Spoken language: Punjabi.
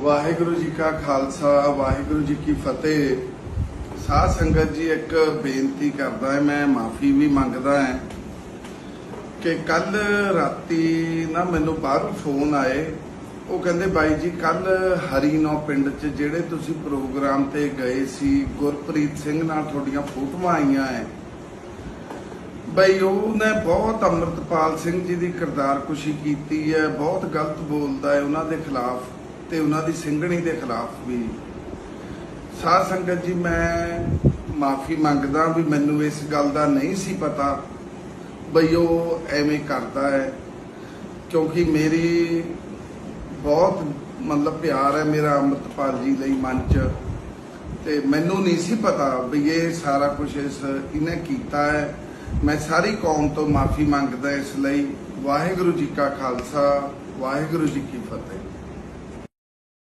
ਵਾਹਿਗੁਰੂ ਜੀ ਕਾ ਖਾਲਸਾ, ਵਾਹਿਗੁਰੂ ਜੀ ਕੀ ਫਤਿਹ। ਸਾਧ ਸੰਗਤ ਜੀ, ਇੱਕ ਬੇਨਤੀ ਕਰਦਾ ਹੈ, ਮੈਂ ਮਾਫੀ ਵੀ ਮੰਗਦਾ ਹਾਂ ਕਿ ਕੱਲ ਰਾਤੀ ਨਾ ਮੈਨੂੰ ਬਾਹਰੋਂ ਫੋਨ ਆਏ। ਉਹ ਕਹਿੰਦੇ, ਬਾਈ ਜੀ ਕੱਲ ਹਰੀਨੋ ਪਿੰਡ 'ਚ ਜਿਹੜੇ ਤੁਸੀਂ ਪ੍ਰੋਗਰਾਮ ਤੇ ਗਏ ਸੀ, ਗੁਰਪ੍ਰੀਤ ਸਿੰਘ ਨਾਲ ਤੁਹਾਡੀਆਂ ਫੋਟੋਆਂ ਆਈਆਂ ਐ। ਬਈ ਉਹਨੇ ਬਹੁਤ ਅੰਮ੍ਰਿਤਪਾਲ ਸਿੰਘ ਜੀ ਦੀ ਕਿਰਦਾਰ ਕਿਰਦਾਰਕੁਸ਼ੀ ਕੀਤੀ ਹੈ ਬਹੁਤ ਗਲਤ ਬੋਲਦਾ ਹੈ ਉਹਨਾਂ ਦੇ ਖਿਲਾਫ ਤੇ ਉਹਨਾਂ ਦੀ ਸਿੰਘਣੀ ਦੇ ਖਿਲਾਫ ਵੀ। ਸਾਧ ਸੰਗਤ ਜੀ, ਮੈਂ ਮਾਫੀ ਮੰਗਦਾ ਵੀ ਮੈਨੂੰ ਇਸ ਗੱਲ ਦਾ ਨਹੀਂ ਸੀ ਪਤਾ ਬਈ ਉਹ ਐਵੇਂ ਕਰਦਾ ਹੈ। ਕਿਉਂਕਿ ਮੇਰੀ ਬਹੁਤ ਮਤਲਬ ਪਿਆਰ ਹੈ ਮੇਰਾ ਅੰਮ੍ਰਿਤਪਾਲ ਜੀ ਲਈ ਮਨ ਚ। ਤੇ ਮੈਨੂੰ ਨਹੀਂ ਸੀ ਪਤਾ ਵੀ ਇਹ ਸਾਰਾ ਕੁਝ ਇਸ ਇਹਨੇ ਕੀਤਾ ਹੈ। ਮੈਂ ਸਾਰੀ ਕੌਮ ਤੋਂ ਮਾਫੀ ਮੰਗਦਾ ਇਸ ਲਈ। ਵਾਹਿਗੁਰੂ ਜੀ ਕਾ ਖਾਲਸਾ, ਵਾਹਿਗੁਰੂ ਜੀ ਕੀ ਫਤਿਹ।